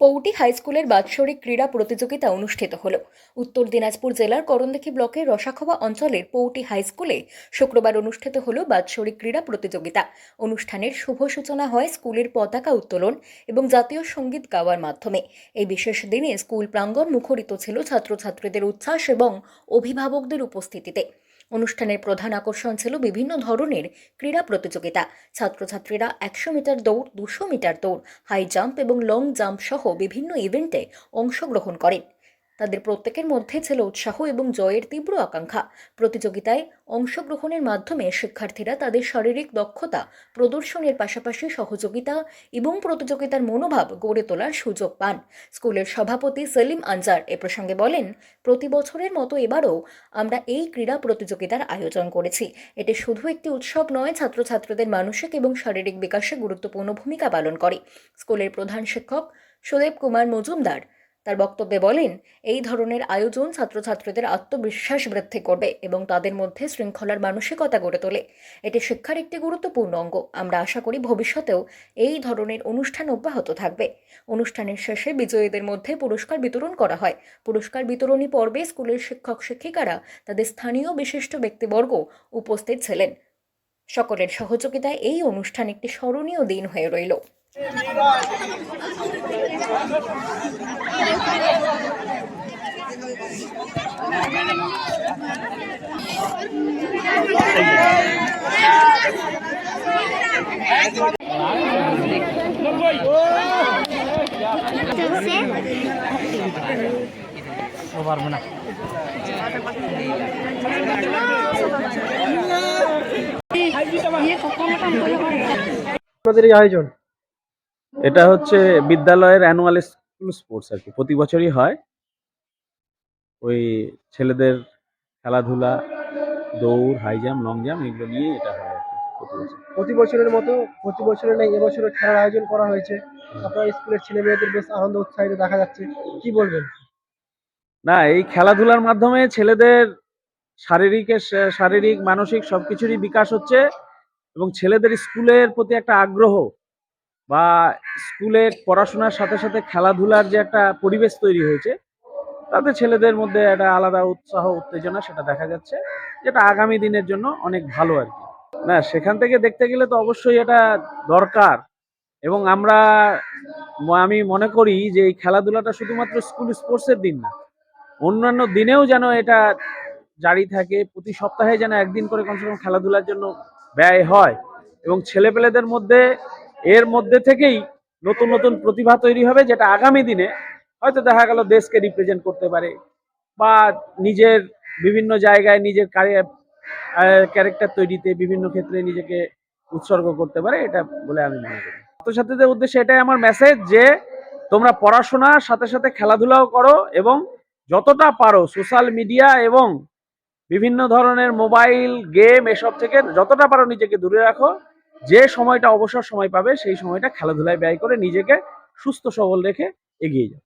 পৌটি high স্কুলের বাৎসরিক ক্রীড়া প্রতিযোগিতা অনুষ্ঠিত হল। উত্তর দিনাজপুর জেলার করণদিঘি ব্লকের রসাখোয়া অঞ্চলের পৌটি হাই স্কুলে শুক্রবার অনুষ্ঠিত হল বাৎসরিক ক্রীড়া প্রতিযোগিতা। অনুষ্ঠানের শুভ সূচনা হয় স্কুলের পতাকা উত্তোলন এবং জাতীয় সংগীত গাওয়ার মাধ্যমে। এই বিশেষ দিনে স্কুল প্রাঙ্গণ মুখরিত ছিল ছাত্রছাত্রীদের উচ্ছ্বাস এবং অভিভাবকদের উপস্থিতিতে। অনুষ্ঠানের প্রধান আকর্ষণ ছিল বিভিন্ন ধরনের ক্রীড়া প্রতিযোগিতা। ছাত্রছাত্রীরা একশো মিটার দৌড়, দুশো মিটার দৌড়, হাই জাম্প এবং লং জাম্প সহ বিভিন্ন ইভেন্টে অংশগ্রহণ করেন। তাদের প্রত্যেকের মধ্যে ছিল উৎসাহ এবং জয়ের তীব্র আকাঙ্ক্ষা। প্রতিযোগিতায় অংশগ্রহণের মাধ্যমে শিক্ষার্থীরা তাদের শারীরিক দক্ষতা, প্রদর্শনের পাশাপাশি সহযোগিতা এবং প্রতিযোগিতার মনোভাব গড়ে তোলার সুযোগ পান। স্কুলের সভাপতি সেলিম আনজার এ প্রসঙ্গে বলেন, প্রতি বছরের মতো এবারও আমরা এই ক্রীড়া প্রতিযোগিতার আয়োজন করেছি। এটি শুধু একটি উৎসব নয়, ছাত্রছাত্রীদের মানসিক এবং শারীরিক বিকাশে গুরুত্বপূর্ণ ভূমিকা পালন করে। স্কুলের প্রধান শিক্ষক সুদেব কুমার মজুমদার তার বক্তব্যে বলেন, এই ধরনের আয়োজন ছাত্রছাত্রীদের আত্মবিশ্বাস বৃদ্ধি করবে এবং তাদের মধ্যে শৃঙ্খলার মানসিকতা গড়ে তোলে। এটি শিক্ষার একটি গুরুত্বপূর্ণ অঙ্গ। আমরা আশা করি ভবিষ্যতেও এই ধরনের অনুষ্ঠান অব্যাহত থাকবে। অনুষ্ঠানের শেষে বিজয়ীদের মধ্যে পুরস্কার বিতরণ করা হয়। পুরস্কার বিতরণী পর্বে স্কুলের শিক্ষক শিক্ষিকারা তাদের স্থানীয় বিশিষ্ট ব্যক্তিবর্গ উপস্থিত ছিলেন। সকলের সহযোগিতায় এই অনুষ্ঠান একটি স্মরণীয় দিন হয়ে রইল। পারব না আপনাদের আয়োজন। এটা হচ্ছে বিদ্যালয়ের অ্যানুয়াল স্কুল স্পোর্টস আর কি। প্রতি বছরই হয়। ওই ছেলেদের খেলাধুলা দৌড় হাই জাম্প লং জাম্প এগুলো নিয়ে এটা হয় প্রতি বছর। প্রতি বছরের মতো প্রতি বছরের নেই এবছরও খেলার আয়োজন করা হয়েছে। আপনার স্কুলের ছেলে মেয়েদের বেশ আনন্দ উৎসাহিত দেখা যাচ্ছে। কি বলবেন? না এই খেলাধুলার মাধ্যমে ছেলেদের শারীরিক শারীরিক মানসিক সবকিছুরই বিকাশ হচ্ছে এবং ছেলেদের স্কুলের প্রতি একটা আগ্রহ বা স্কুলে পড়াশোনার সাথে সাথে খেলাধুলার যে একটা পরিবেশ তৈরি হয়েছে, তাতে ছেলেদের মধ্যে একটা আলাদা উৎসাহ, উত্তেজনা সেটা দেখা যাচ্ছে, যেটা আগামী দিনের জন্য অনেক ভালো আর কি। না, সেখান থেকে দেখতে গেলে তো অবশ্যই এটা দরকার। এবং আমরা আমি মনে করি যে এই খেলাধুলাটা শুধুমাত্র স্কুল স্পোর্টসের দিন না, অন্যান্য দিনেও যেন এটা জারি থাকে, প্রতি সপ্তাহে যেন একদিন করে কমসে কম খেলাধুলার জন্য ব্যয় হয়। এবং ছেলেপেলেদের মধ্যে এর মধ্যে থেকেই নতুন নতুন প্রতিভা তৈরি হবে যেটা আগামী দিনে হয়তো দেখা গেল দেশকে রিপ্রেজেন্ট করতে পারে বা নিজের বিভিন্ন জায়গায় নিজের ক্যারেক্টার তৈরিতে বিভিন্ন ক্ষেত্রে নিজেকে উৎসর্গ করতে পারে এটা বলে আমি মনে করি। ছাত্রছাত্রীদের উদ্দেশ্যে এটাই আমার মেসেজ যে তোমরা পড়াশোনার সাথে সাথে খেলাধুলাও করো এবং যতটা পারো সোশ্যাল মিডিয়া এবং বিভিন্ন ধরনের মোবাইল গেম এসব থেকে যতটা পারো নিজেকে দূরে রাখো। যে সময়টা অবসর সময় পাবে সেই সময়টা খেলাধুলায় ব্যয় করে নিজেকে সুস্থ সবল রেখে এগিয়ে যাও।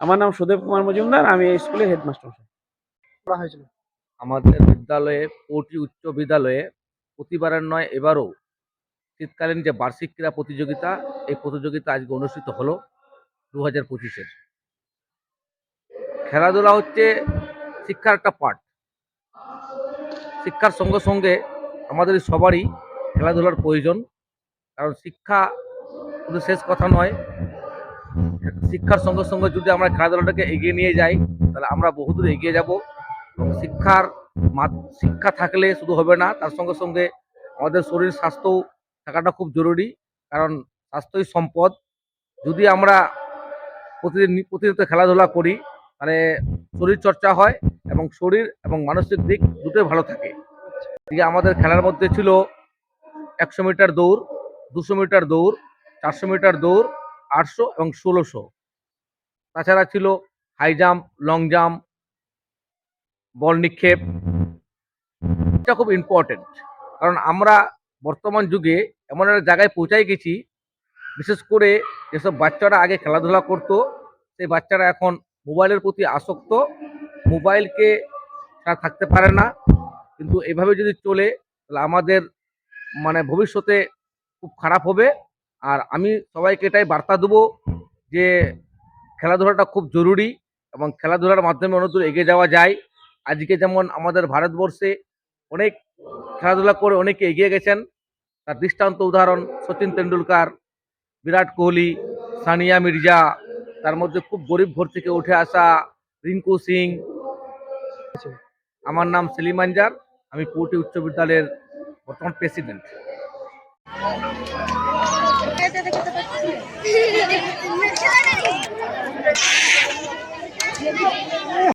আমার নাম সুদেব কুমার মজুমদার আমি এই স্কুলের হেডমাস্টার হয়েছিল? আমাদের বিদ্যালয়ে পৌটি উচ্চ বিদ্যালয়ে প্রতিবারের নয় এবারও শীতকালীন যে বার্ষিক ক্রীড়া প্রতিযোগিতা এই প্রতিযোগিতা আজকে অনুষ্ঠিত হলো দু হাজার পঁচিশের। খেলাধুলা হচ্ছে শিক্ষার একটা পার্ট শিক্ষার সঙ্গে সঙ্গে আমাদের সবারই খেলাধুলার প্রয়োজন। কারণ শিক্ষা শুধু শেষ কথা নয়, শিক্ষার সঙ্গে সঙ্গে যদি আমরা খেলাধুলাটাকে এগিয়ে নিয়ে যাই, তাহলে আমরা বহুদূর এগিয়ে যাব। এবং শিক্ষার শিক্ষা থাকলে শুধু হবে না, তার সঙ্গে সঙ্গে আমাদের শরীর স্বাস্থ্যও থাকাটা খুব জরুরি। কারণ স্বাস্থ্যই সম্পদ। যদি আমরা প্রতিদিন, প্রতিনিয়ত খেলাধুলা করি, তাহলে শরীর চর্চা হয় এবং শরীর এবং মানসিক দিক দুটোই ভালো থাকে। আমাদের খেলার মধ্যে ছিল একশো মিটার দৌড়, দুশো মিটার দৌড়, চারশো মিটার দৌড়, আটশো এবং ষোলোশো। তাছাড়া ছিল high jump, long jump, ball নিক্ষেপ। এটা খুব ইম্পর্টেন্ট কারণ আমরা বর্তমান যুগে এমন একটা জায়গায় পৌঁছাই গেছি, বিশেষ করে যেসব বাচ্চারা আগে খেলাধুলা করতো, সেই বাচ্চারা এখন মোবাইলের প্রতি আসক্ত, মোবাইলকে তারা থাকতে পারে না। কিন্তু এভাবে যদি চলে, তাহলে আমাদের মানে ভবিষ্যতে খুব খারাপ হবে। আর আমি সবাইকে এটাই বার্তা দেবো যে খেলাধুলাটা খুব জরুরি এবং খেলাধুলার মাধ্যমে অনেক দূর এগিয়ে যাওয়া যায়। আজকে যেমন আমাদের ভারতবর্ষে অনেক খেলাধুলা করে অনেকে এগিয়ে গেছেন। তার দৃষ্টান্ত উদাহরণ সচিন তেন্ডুলকার, বিরাট কোহলি, সানিয়া মির্জা, তার মধ্যে খুব গরিব ঘর থেকে উঠে আসা রিঙ্কু সিং। আমার নাম সেলিম আনজার, আমি পুটি উচ্চ বিদ্যালয়ের বর্তমান প্রেসিডেন্ট।